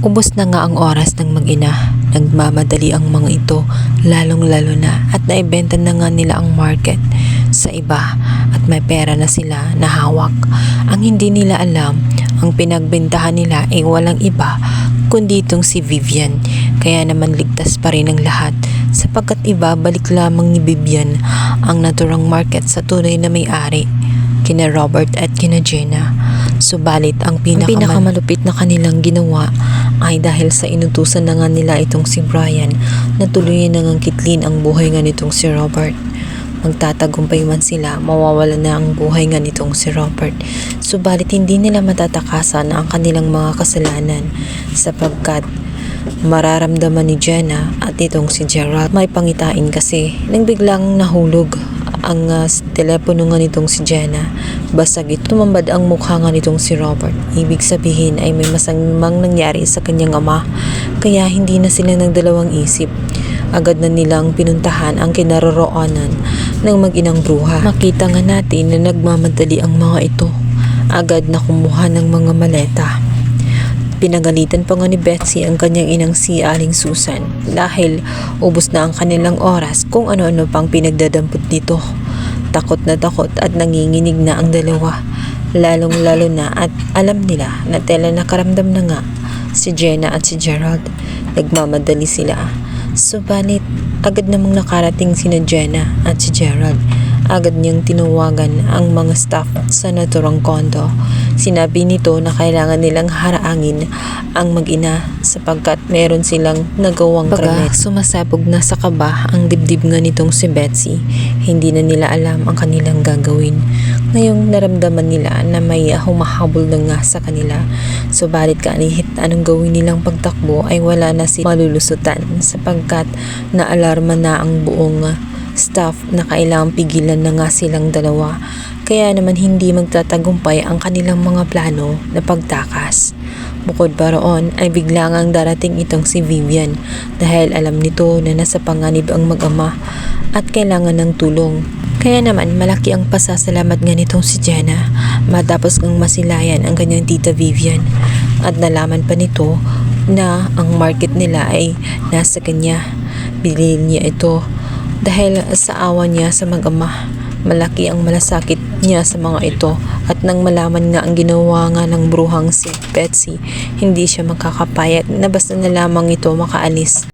Ubos na nga ang oras ng mag-ina. Nagmamadali ang mga ito, lalong-lalo na at naibenta na nga nila ang market sa iba at may pera na sila na hawak. Ang hindi nila alam, ang pinagbentahan nila ay walang iba kundi itong si Vivian. Kaya naman ligtas pa rin ang lahat sapagkat iba balik lamang ni Vivian ang naturang market sa tunay na may-ari kina Robert at kina Jenna. Subalit ang, pinakaman- pinakamalupit na kanilang ginawa ay dahil sa inutusan na nga nila itong si Brian na tuluyan na ngang kitlin ang buhay nga nitong si Robert. Magtatagumpay man sila, mawawala na ang buhay nga nitong si Robert. Subalit hindi nila matatakasan ang kanilang mga kasalanan sapagkat mararamdaman ni Jenna at itong si Gerald may pangitain kasi nang biglang nahulog ang uh, telepono nga nitong si Jenna. Basag ito tumambad ang mukha nga nitong si Robert. Ibig sabihin ay may masamang nangyari sa kanyang ama kaya hindi na sila nagdalawang isip. Agad na nilang pinuntahan ang kinaroroonan ng mag-inang bruha. Makita nga natin na nagmamadali ang mga ito. Agad na kumuha ng mga maleta. Pinagalitan pa nga ni Betsy ang kanyang inang si Aling Susan dahil ubos na ang kanilang oras kung ano-ano pang pinagdadampot nito. Takot na takot at nanginginig na ang dalawa. Lalong lalo na at alam nila na tela nakaramdam na nga si Jenna at si Gerald. Nagmamadali sila. Subalit, agad namang nakarating sina Jenna at si Gerald. Agad niyang tinawagan ang mga staff sa naturang kondo. Sinabi nito na kailangan nilang haraangin ang mag-ina sapagkat meron silang nagawang krimen. sumasabog na sa kaba ang dibdib nga nitong si Betsy. Hindi na nila alam ang kanilang gagawin. Ngayong naramdaman nila na may humahabol na nga sa kanila. Subalit kahit anong gawin nilang pagtakbo ay wala na si malulusutan sapagkat naalarma na ang buong staff na kailangang pigilan na nga silang dalawa. Kaya naman hindi magtatagumpay ang kanilang mga plano na pagtakas. Bukod pa roon ay biglang ang darating itong si Vivian dahil alam nito na nasa panganib ang mag-ama at kailangan ng tulong. Kaya naman malaki ang pasasalamat nga nitong si Jenna matapos ng masilayan ang kanyang tita Vivian at nalaman pa nito na ang market nila ay nasa kanya. Bilhin niya ito dahil sa awa niya sa mag-ama. Malaki ang malasakit niya sa mga ito at nang malaman nga ang ginawa nga ng bruhang si Betsy, hindi siya makakapayag na basta na lamang ito makaalis.